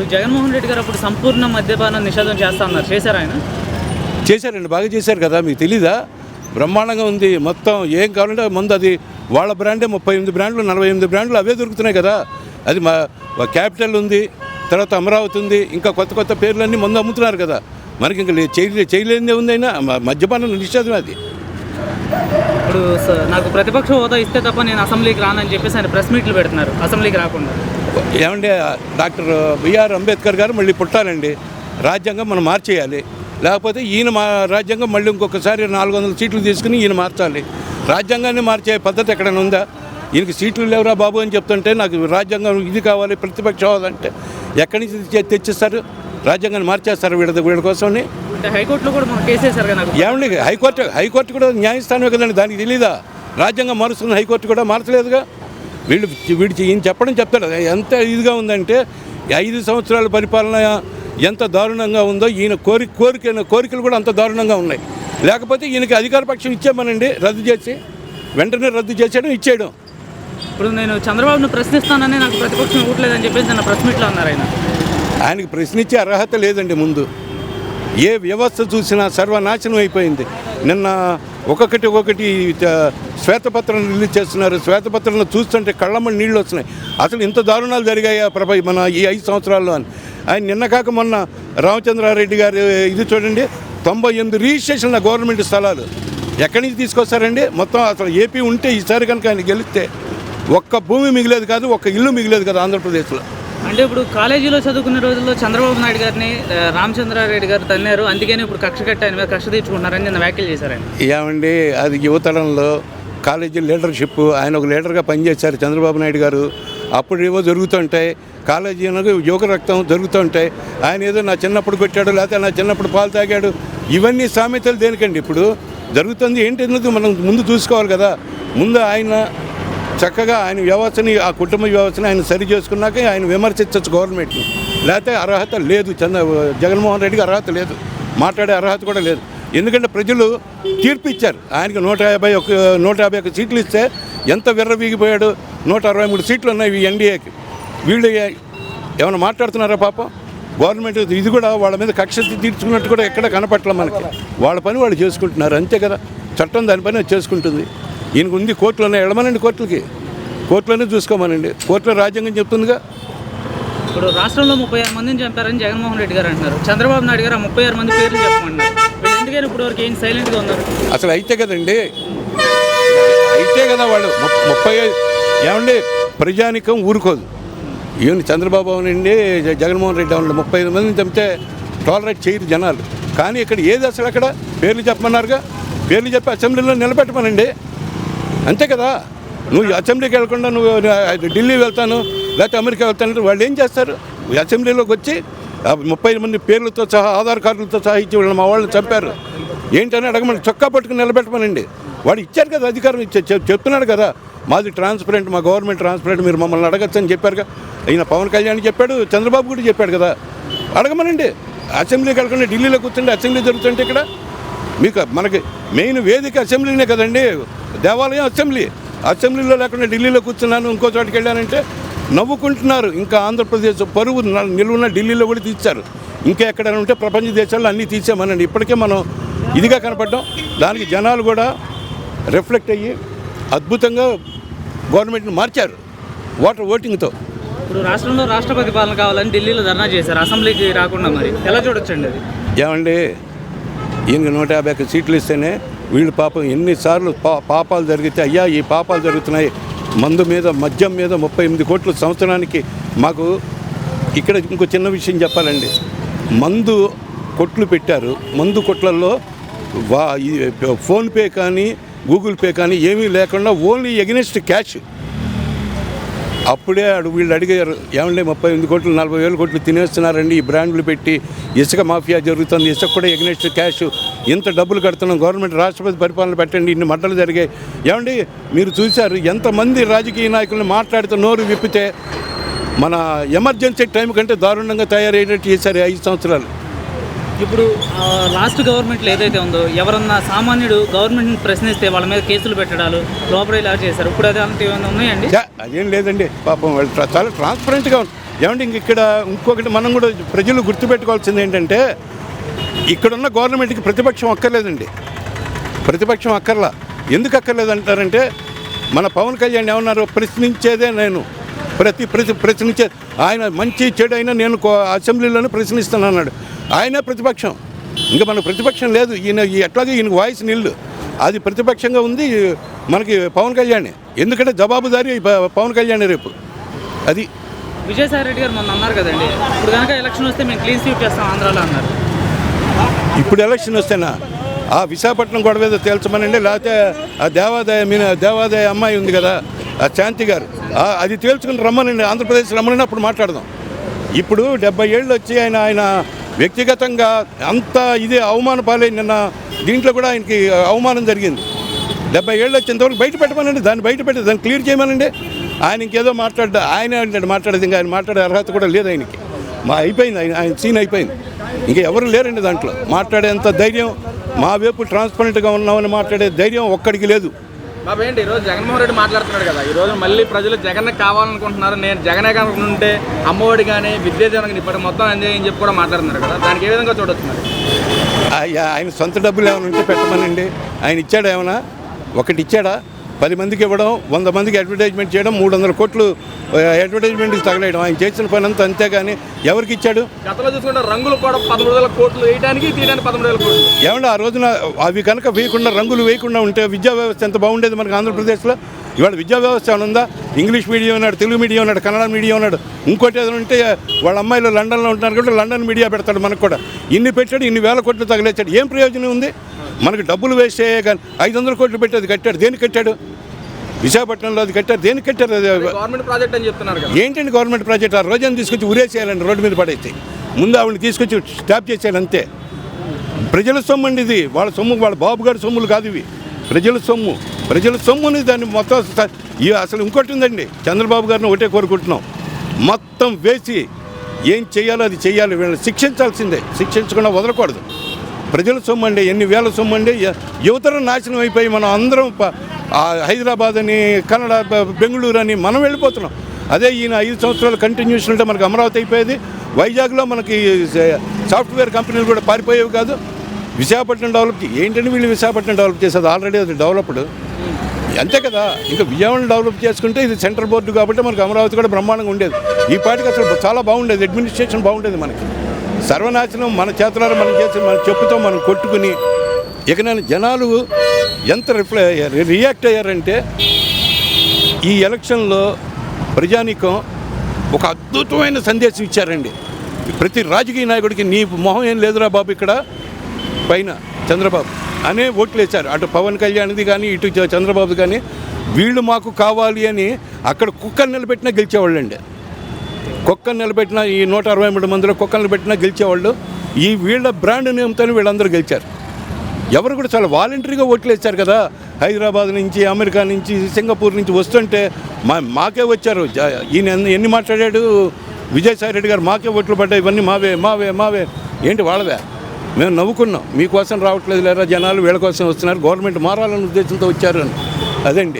ఇప్పుడు జగన్మోహన్ రెడ్డి గారు అప్పుడు సంపూర్ణ మద్యపాన నిషేధం చేస్తా ఉన్నారు. చేశారు ఆయన? చేశారండి బాగా చేశారు కదా మీకు తెలీదా? బ్రహ్మాండంగా ఉంది మొత్తం ఏం కావాలంటే ముందు అది వాళ్ళ బ్రాండే ముప్పై ఎనిమిది బ్రాండ్లు నలభై ఎనిమిది బ్రాండ్లు అవే దొరుకుతున్నాయి కదా. అది మా క్యాపిటల్ ఉంది తర్వాత అమరావతి ఉంది ఇంకా కొత్త కొత్త పేర్లన్నీ ముందు అమ్ముతున్నారు కదా. మనకి ఇంకా చేయలే చేయలేనిదే ఉందైనా మ- మద్యపానం నిషేధం అది. ఇప్పుడు నాకు ప్రతిపక్ష హోదా ఇస్తే తప్ప నేను అసెంబ్లీకి రానని చెప్పేసి ఆయన ప్రెస్ మీట్లు పెడుతున్నారు. అసెంబ్లీకి రాకుండా. ఏమంటే డాక్టర్ బిఆర్ అంబేద్కర్ గారు మళ్ళీ పుట్టాలండి. రాజ్యాంగం మనం మార్చేయాలి. లేకపోతే ఈయన మా రాజ్యాంగం మళ్ళీ ఇంకొకసారి నాలుగు వందల సీట్లు తీసుకుని ఈయన మార్చాలి. రాజ్యాంగాన్ని మార్చే పద్ధతి ఎక్కడైనా ఉందా? ఈయనకి సీట్లు లేవురా బాబు అని చెప్తుంటే నాకు రాజ్యాంగం ఇది కావాలి ప్రతిపక్ష అంటే ఎక్కడి నుంచి తెచ్చి- తెచ్చిస్తారు? రాజ్యాంగాన్ని మార్చేస్తారు వీళ్ళ వీళ్ళ కోసమని? హైకోర్టులో కూడా ఏమండి హైకోర్టు హైకోర్టు కూడా న్యాయస్థానమే కదండి దానికి తెలీదా? రాజ్యాంగం మారుస్తున్న హైకోర్టు కూడా మార్చలేదుగా? వీళ్ళు వీడి ఈయన చెప్పడం చెప్తాడు. ఎంత ఇదిగా ఉందంటే ఐదు సంవత్సరాల పరిపాలన ఎంత దారుణంగా ఉందో ఈయన కోరిక కోరిక కోరికలు కూడా అంత దారుణంగా ఉన్నాయి. లేకపోతే ఈయనకి అధికార పక్షం ఇచ్చామనండి రద్దు చేసి వెంటనే రద్దు చేసేయడం ఇచ్చేయడం. ఇప్పుడు నేను చంద్రబాబును ప్రశ్నిస్తానని నాకు ప్రతిపక్షం ఇవ్వట్లేదని చెప్పేసి నిన్న ప్రెస్ మీట్లో అన్నారు ఆయన. ఆయనకి ప్రశ్నించే అర్హత లేదండి ముందు. ఏ వ్యవస్థ చూసినా సర్వనాశనం అయిపోయింది. నిన్న ఒక్కొక్కటి ఒక్కొక్కటి శ్వేతపత్రం రిలీజ్ చేస్తున్నారు. శ్వేతపత్రంలో చూస్తుంటే కళ్ళమ్మ నీళ్ళు వస్తున్నాయి. అసలు ఇంత దారుణాలు జరిగాయి ప్రభ మన ఈ ఐదు సంవత్సరాల్లో అని. ఆయన నిన్న కాక మొన్న రామచంద్రారెడ్డి గారు ఇది చూడండి తొంభై ఎనిమిది రిజిస్ట్రేషన్ల గవర్నమెంట్ స్థలాలు. ఎక్కడి నుంచి తీసుకొస్తారండి? మొత్తం అసలు ఏపీ ఉంటే ఈసారి కనుక ఆయన గెలిస్తే ఒక్క భూమి మిగిలేదు కాదు ఒక్క ఇల్లు మిగిలేదు కదా ఆంధ్రప్రదేశ్లో. అంటే ఇప్పుడు కాలేజీలో చదువుకునే రోజుల్లో చంద్రబాబు నాయుడు గారిని రామచంద్రారెడ్డి గారు తన్నారు అందుకని ఇప్పుడు కక్ష కట్టి ఆయన మీద కక్ష తీర్చుకుంటున్నారని నిన్న వ్యాఖ్యలు చేశారండి ఏమండి అది యువతరంలో కాలేజీ లీడర్షిప్ ఆయన ఒక లీడర్గా పనిచేశారు చంద్రబాబు నాయుడు గారు. అప్పుడు ఏవో జరుగుతుంటాయి. కాలేజీ యువక రక్తం జరుగుతుంటాయి. ఆయన ఏదో నా చిన్నప్పుడు కొట్టాడు లేకపోతే నా చిన్నప్పుడు పాలు తాగాడు. ఇవన్నీ సామెతలు దేనికండి ఇప్పుడు? జరుగుతుంది ఏంటి మనం ముందు చూసుకోవాలి కదా. ముందు ఆయన చక్కగా ఆయన వ్యవస్థని ఆ కుటుంబ వ్యవస్థని ఆయన సరి చేసుకున్నాక ఆయన విమర్శించవచ్చు గవర్నమెంట్ని. లేకపోతే అర్హత లేదు. చంద్ర జగన్మోహన్ రెడ్డికి అర్హత లేదు. మాట్లాడే అర్హత కూడా లేదు. ఎందుకంటే ప్రజలు తీర్పు ఇచ్చారు. ఆయనకి నూట యాభై ఒక నూట యాభై ఒక సీట్లు ఇస్తే ఎంత విర్రవీగిపోయాడు? నూట అరవై మూడు సీట్లు ఉన్నాయి ఈ ఎన్డీఏకి. వీళ్ళు ఏమైనా మాట్లాడుతున్నారా పాపం? గవర్నమెంట్ ఇది కూడా వాళ్ళ మీద కక్ష తీర్చుకున్నట్టు కూడా ఎక్కడ కనపట్ల మనకి. వాళ్ళ పని వాళ్ళు చేసుకుంటున్నారు. అంతే కదా. చట్టం దాని పని చేసుకుంటుంది. ఈయనకు ఉంది కోర్టులోనే వెళ్ళమనండి కోర్టులకి. కోర్టులోనే చూసుకోమనండి. కోర్టులో రాజ్యాంగం చెప్తుందిగా. ఇప్పుడు రాష్ట్రంలో ముప్పై ఆరు మందిని చంపారని జగన్మోహన్ రెడ్డి గారు అంటున్నారు. చంద్రబాబు నాయుడు గారు ముప్పై ఆరు మంది పేర్లు చెప్పమన్నారు వీళ్ళు ఎందుకని ఇప్పుడు వరకు ఏం సైలెంట్గా ఉన్నారు? అసలు అయితే కదండి. అయితే కదా వాళ్ళు. ముప్పై ఏమండి? ప్రజానికం ఊరుకోదు. ఈవెన్ చంద్రబాబు అవనండి జగన్మోహన్ రెడ్డి అవనండి ముప్పై ఐదు మందిని చంపితే టాలరేట్ చేయరు జనాలు. కానీ ఇక్కడ ఏది అసలు అక్కడ? పేర్లు చెప్పమన్నారుగా? పేర్లు చెప్పి అసెంబ్లీలో నిలబెట్టమనండి. అంతే కదా? నువ్వు అసెంబ్లీకి వెళ్ళకుండా నువ్వు ఢిల్లీ వెళ్తాను లేకపోతే అమెరికా వెళ్తాను వాళ్ళు ఏం చేస్తారు? అసెంబ్లీలోకి వచ్చి ఆ ముప్పై మంది పేర్లతో సహా ఆధార్ కార్డులతో సహా ఇచ్చి వాళ్ళు మా వాళ్ళని చంపారు. ఏంటని అడగమని చొక్కా పట్టుకుని నిలబెట్టమనండి. వాడు ఇచ్చారు కదా అధికారం ఇచ్చే చెప్తున్నాడు కదా. మాది ట్రాన్స్పరెంట్ మా గవర్నమెంట్ ట్రాన్స్పరెంట్ మీరు మమ్మల్ని అడగచ్చని చెప్పారుగా ఈయన పవన్ కళ్యాణ్ చెప్పాడు చంద్రబాబు కూడా చెప్పాడు కదా. అడగమనండి. అసెంబ్లీకి వెళ్ళకుండా ఢిల్లీలో కూర్చుంటే అసెంబ్లీ జరుగుతుంటే ఇక్కడ మీకు మనకి మెయిన్ వేదిక అసెంబ్లీనే కదండి. దేవాలయం అసెంబ్లీ. అసెంబ్లీలో లేకుండా ఢిల్లీలో కూర్చున్నాను ఇంకో చోటుకి వెళ్ళానంటే నవ్వుకుంటున్నారు. ఇంకా ఆంధ్రప్రదేశ్ పరువు నిలువున ఢిల్లీలో కూడా తీశారు ఇంకా ఎక్కడైనా ఉంటే ప్రపంచ దేశాల్లో అన్నీ తీసామనండి ఇప్పటికే మనం ఇదిగా కనపడ్డాం. దానికి జనాలు కూడా రిఫ్లెక్ట్ అయ్యి అద్భుతంగా గవర్నమెంట్ని మార్చారు ఓటర్ ఓటింగ్తో. ఇప్పుడు రాష్ట్రంలో రాష్ట్రపతి పాలన కావాలని ఢిల్లీలో ధర్నా చేశారు. అసెంబ్లీకి రాకుండా మరి ఎలా చూడొచ్చండి అది? ఏమండి ఈయనకి నూట యాభై ఒక్క సీట్లు ఇస్తేనే వీళ్ళు పాపం ఎన్నిసార్లు పా పాపాలు జరిగితే అయ్యా ఈ పాపాలు జరుగుతున్నాయి. మందు మీద మద్యం మీద ముప్పై ఎనిమిది కోట్ల సంవత్సరానికి మాకు ఇక్కడ ఇంకో చిన్న విషయం చెప్పాలండి. మందు కొట్లు పెట్టారు. మందు కొట్లల్లో వా ఈ ఫోన్పే కానీ గూగుల్ పే కానీ ఏమీ లేకుండా ఓన్లీ ఎగనెస్ట్ క్యాష్. అప్పుడే వీళ్ళు అడిగారు ఏమండి ముప్పై ఎనిమిది కోట్లు నలభై వేల కోట్లు తినేస్తున్నారండి ఈ బ్రాండ్లు పెట్టి ఇసుక మాఫియా జరుగుతుంది ఇసుక కూడా ఎగ్నెస్ట్ క్యాష్ ఇంత డబ్బులు కడుతున్నాం గవర్నమెంట్ రాష్ట్రపతి పరిపాలన పెట్టండి ఇన్ని మడ్డలు జరిగాయి ఏమండి మీరు చూశారు ఎంతమంది రాజకీయ నాయకులను మాట్లాడుతూ నోరు విప్పితే మన ఎమర్జెన్సీ టైం కంటే దారుణంగా తయారయ్యేటట్టు చేశారు ఐదు సంవత్సరాలు. ఇప్పుడు లాస్ట్ గవర్నమెంట్లో ఏదైతే ఉందో ఎవరన్నా సామాన్యుడు గవర్నమెంట్ని ప్రశ్నిస్తే వాళ్ళ మీద కేసులు పెట్టడాలు లోపల ఇలా చేశారు. ఇప్పుడు అది అలాంటివి ఏమైనా ఉన్నాయండి? అదేం లేదండి పాపం వాళ్ళు చాలా ట్రాన్స్పరెంట్గా ఉంది ఏమంటే ఇంక ఇక్కడ ఇంకొకటి మనం కూడా ప్రజలు గుర్తుపెట్టుకోవాల్సింది ఏంటంటే ఇక్కడున్న గవర్నమెంట్కి ప్రతిపక్షం అక్కర్లేదండి. ప్రతిపక్షం అక్కర్లా. ఎందుకు అక్కర్లేదు అంటారంటే మన పవన్ కళ్యాణ్ ఏమన్నారు ప్రశ్నించేదే నేను. ప్రతి ప్రతి ప్రశ్నించే ఆయన మంచి చెడు అయినా నేను కో- అసెంబ్లీలోనే ప్రశ్నిస్తాను అన్నాడు ఆయనే ప్రతిపక్షం. ఇంకా మన ప్రతిపక్షం లేదు. ఈయన ఎట్లాగే ఈయన వాయిస్ నిల్లు. అది ప్రతిపక్షంగా ఉంది మనకి పవన్ కళ్యాణ్. ఎందుకంటే జవాబుదారీ పవన్ కళ్యాణ్ రేపు. అది విజయసాయి రెడ్డి గారు మొన్న అన్నారు కదండి. ఇప్పుడు కనుక ఎలక్షన్ వస్తే మేము క్లీన్ స్వీప్ చేస్తాం ఆంధ్రాలో అన్నారు. ఇప్పుడు ఎలక్షన్ వస్తేనా? ఆ విశాఖపట్నం గొడవ ఏదో తేల్చమనండి లేకపోతే ఆ దేవాదాయ మీన దేవాదాయ అమ్మాయి ఉంది కదా ఆ శాంతి గారు. అది తేల్చుకుని రమ్మనండి ఆంధ్రప్రదేశ్ రమ్మని అప్పుడు మాట్లాడదాం. ఇప్పుడు డెబ్బై ఏళ్ళు వచ్చి ఆయన ఆయన వ్యక్తిగతంగా అంత ఇది అవమాన పాలై నిన్న దీంట్లో కూడా ఆయనకి అవమానం జరిగింది. డెబ్బై ఏళ్ళు వచ్చేంతవరకు బయట పెట్టమనండి దాన్ని బయట పెట్టి దాన్ని క్లియర్ చేయమనండి. ఆయన ఇంకేదో మాట్లాడ ఆయన మాట్లాడేది ఇంకా ఆయన మాట్లాడే అర్హత కూడా లేదు ఆయనకి. మా అయిపోయింది ఆయన ఆయన సీన్ అయిపోయింది. ఇంకా ఎవరు లేరండి దాంట్లో. మాట్లాడేంత ధైర్యం మా వైపు ట్రాన్స్పరెంట్గా ఉన్నామని మాట్లాడే ధైర్యం ఒక్కడికి లేదు. బాబు ఏంటి? ఈరోజు జగన్మోహన్ రెడ్డి మాట్లాడుతున్నాడు కదా. ఈ రోజు మళ్ళీ ప్రజలు జగన్ కావాలనుకుంటున్నారు. నేను జగనే కనుక ఉంటే అమ్మఒడి కానీ విద్యా దీవెన ఇప్పటి మొత్తం అందేయని చెప్పి కూడా మాట్లాడుతున్నారు కదా. దానికి ఏ విధంగా చూడొచ్చు మరి ఆయన సొంత డబ్బులు ఏమైనా ఉంటే పెట్టమనండి. ఆయన ఇచ్చాడా ఏమైనా? ఒకటి ఇచ్చాడా? పది మందికి ఇవ్వడం వంద మందికి అడ్వర్టైజ్మెంట్ చేయడం మూడు వందల కోట్లు ఆ, అడ్వర్టైజ్మెంట్కి తగలేయడం. ఆయన చేసిన పని అంతా అంతేగాని ఎవరికి ఇచ్చాడు? గతంలో చూసుకుంటే రంగులు కూడా పదమూడు వేల కోట్లు వేయడానికి తీయడానికి పదమూడు వేల కోట్లు. ఏమంటే ఆ రోజున అవి కనుక వేయకుండా రంగులు వేయకుండా ఉంటే విద్యా వ్యవస్థ ఎంత బాగుండేది మనకి ఆంధ్రప్రదేశ్లో? ఇవాళ విద్యా వ్యవస్థ ఏమైనా ఉందా? ఇంగ్లీష్ మీడియం ఉన్నాడు తెలుగు మీడియం ఉన్నాడు కన్నడ మీడియం ఉన్నాడు. ఇంకోటి ఏదైనా ఉంటే వాళ్ళ అమ్మాయిలు లండన్లో ఉంటున్నారు కాబట్టి లండన్ మీడియా పెడతాడు మనకు కూడా. ఇన్ని పెట్టాడు ఇన్ని వేల కోట్లు తగిలేచాడు ఏం ప్రయోజనం ఉంది? మనకి డబ్బులు వేస్ట్ చేయే కానీ ఐదు వందల కోట్లు పెట్టి అది కట్టాడు. దేనికి కట్టాడు? విశాఖపట్నంలో అది కట్టారు. దేనికి కట్టారు అది? గవర్నమెంట్ ప్రాజెక్ట్ అని చెప్తున్నారు ఏంటండి గవర్నమెంట్ ప్రాజెక్ట్ ఆ రోజున తీసుకొచ్చి ఉరేసేయాలండి రోడ్డు మీద పడేసి. ముందు ఆవిడని తీసుకొచ్చి స్టాప్ చేసేయాలి అంతే. ప్రజల సొమ్ము అండి ఇది. వాళ్ళ సొమ్ము వాళ్ళ బాబు గారి సొమ్ములు కాదు ఇవి. ప్రజల సొమ్ము. ప్రజల సొమ్ముని దాన్ని మొత్తం అసలు ఇంకోటి ఉందండి. చంద్రబాబు గారిని ఒకటే కోరుకుంటున్నాం. మొత్తం వేసి ఏం చేయాలో అది చేయాలి. వీళ్ళని శిక్షించాల్సిందే. శిక్షించకుండా వదలకూడదు. ప్రజల సొమ్ము అండి ఎన్ని వేల సొమ్ము అండి య- యువతరం నాశనం అయిపోయి మనం అందరం హైదరాబాద్ అని కన్నడ బెంగళూరు అని మనం వెళ్ళిపోతున్నాం. అదే ఈయన ఐదు సంవత్సరాలు కంటిన్యూషన్ ఉంటే మనకి అమరావతి అయిపోయేది. వైజాగ్లో మనకి సాఫ్ట్వేర్ కంపెనీలు కూడా పారిపోయేవి కాదు. విశాఖపట్నం డెవలప్ ఏంటంటే వీళ్ళు విశాఖపట్నం డెవలప్ చేసేది? ఆల్రెడీ అది డెవలప్డ్ అంతే కదా? ఇంకా విజయవాడ డెవలప్ చేసుకుంటే ఇది సెంట్రల్ బోర్డు కాబట్టి మనకు అమరావతి కూడా బ్రహ్మాండంగా ఉండేది. ఈ పాటికి అసలు చాలా బాగుండేది. అడ్మినిస్ట్రేషన్ బాగుండేది మనకి. సర్వనాశనం మన చేతులారా మనం చేసి మన చెప్పుతో మనం కొట్టుకుని ఇక నేను జనాలు ఎంత రిప్లై అయ్యారు రియాక్ట్ అయ్యారంటే ఈ ఎలక్షన్లో ప్రజానీకం ఒక అద్భుతమైన సందేశం ఇచ్చారండి. ప్రతి రాజకీయ నాయకుడికి నీ మొహం ఏం లేదురా బాబు ఇక్కడ? పైన చంద్రబాబు అనే ఓట్లు వేశారు. అటు పవన్ కళ్యాణ్ది కానీ ఇటు చంద్రబాబు కానీ వీళ్ళు మాకు కావాలి అని అక్కడ కుక్కను నిలబెట్టినా గెలిచేవాళ్ళండి. కుక్కను నిలబెట్టిన ఈ నూట అరవై మూడు మందిలో కుక్కను నిలబెట్టినా గెలిచేవాళ్ళు. ఈ వీళ్ళ బ్రాండ్ నేమ్తోనే వీళ్ళందరూ గెలిచారు. ఎవరు కూడా చాలా వాలంటరీగా ఓట్లు వేశారు కదా. హైదరాబాద్ నుంచి అమెరికా నుంచి సింగపూర్ నుంచి వస్తుంటే మా మాకే వచ్చారు. జ- ఈయన ఎన్ని- ఎన్ని మాట్లాడాడు? విజయసాయి రెడ్డి గారు మాకే ఓట్లు పడ్డాయి. ఇవన్నీ మావే మావే మావే. ఏంటి వాళ్ళవే? మేము నవ్వుకున్నాం. మీకోసం రావట్లేదు లేరా జనాలు? వీళ్ళ కోసం వస్తున్నారు. గవర్నమెంట్ మారాలనే ఉద్దేశంతో వచ్చారు అని అదండి.